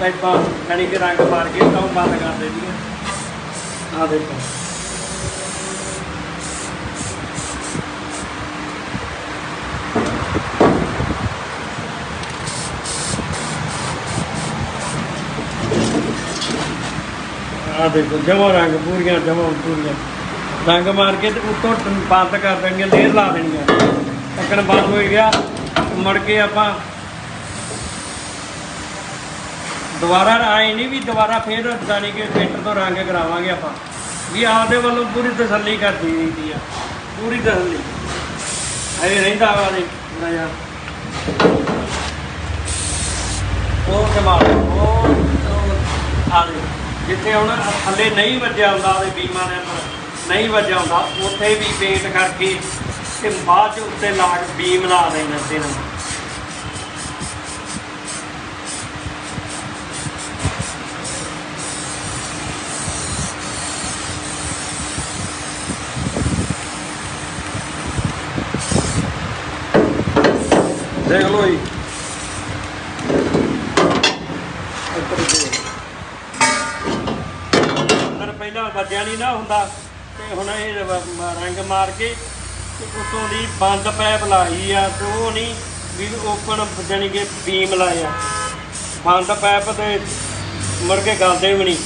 ਪਾਈਪਾਂ ਜਾਣੀ ਕਿ ਰੰਗ ਮਾਰ ਕੇ ਤਾਂ ਬੰਦ ਕਰ ਦੇਣੀਆਂ ਆ ਦੇਖੋ। ਆ ਦੇਖੋ, ਜਮਾ ਰੰਗ ਪੂਰੀਆਂ, ਜਮਾ ਪੂਰੀਆਂ। ਰੰਗ ਮਾਰ ਕੇ ਤੇ ਉੱਤੋਂ ਬੰਦ ਕਰ ਦੇਣਗੇ ਲੇਅਰ ਲਾ ਦੇਣੀਆਂ ਟੱਕਣ ਬੰਦ ਹੋ ਗਿਆ ਮੁੜ ਕੇ ਆਪਾਂ ਦੁਬਾਰਾ ਆਏ ਨਹੀਂ ਵੀ ਦੁਬਾਰਾ ਫੇਰ ਜਾਣੀ ਕਿ ਪੇਂਟਰ ਤੋਂ ਰੰਗ ਕਰਾਵਾਂਗੇ ਆਪਾਂ। ਵੀ ਆਪਦੇ ਵੱਲੋਂ ਪੂਰੀ ਤਸੱਲੀ ਕਰਦੀ ਰਹੀ ਆ। ਪੂਰੀ ਤਸੱਲੀ। ਐ ਰਹਿੰਦਾ ਵਾ ਦੇ ਥੋੜਾ ਜਿਹਾ। ਉਹ ਕਮਾਲ ਉਹ ਉਹ ਆ ਦੇ ਜਿੱਥੇ ਹੁਣ ਥੱਲੇ ਨਹੀਂ ਵੱਜਿਆ ਹੁੰਦਾ ਉਹਦੇ ਬੀਮਾਂ ਦੇ ਅੰਦਰ, ਨਹੀਂ ਵੱਜਿਆ ਹੁੰਦਾ, ਉੱਥੇ ਵੀ ਪੇਂਟ ਕਰਕੇ ਤੇ ਬਾਅਦ ਚ ਉੱਤੇ ਲਾ ਕੇ ਬੀਮ ਲਾ ਦੇਣਾ ਤੇ ਨਾਲ ਦੇਖ ਲਓ ਜੀ ਉੱਪਰ ਦੇਖ। ਪਹਿਲਾਂ ਵੱਜਿਆ ਨਹੀਂ ਨਾ ਹੁੰਦਾ ਤੇ ਹੁਣ ਇਹ ਰੰਗ ਮਾਰ ਕੇ ਤੇ ਦੀ ਬੰਦ ਪੈਪ ਲਾਈ ਆ ਤੇ ਉਹ ਨਹੀਂ ਵੀ ਓਪਨ ਜਾਣੀ ਕਿ ਬੀਮ ਲਾਇਆ ਬੰਦ ਪੈਪ ਤੇ ਮੁੜ ਕੇ ਗਲਦੇ ਵੀ ਨਹੀਂ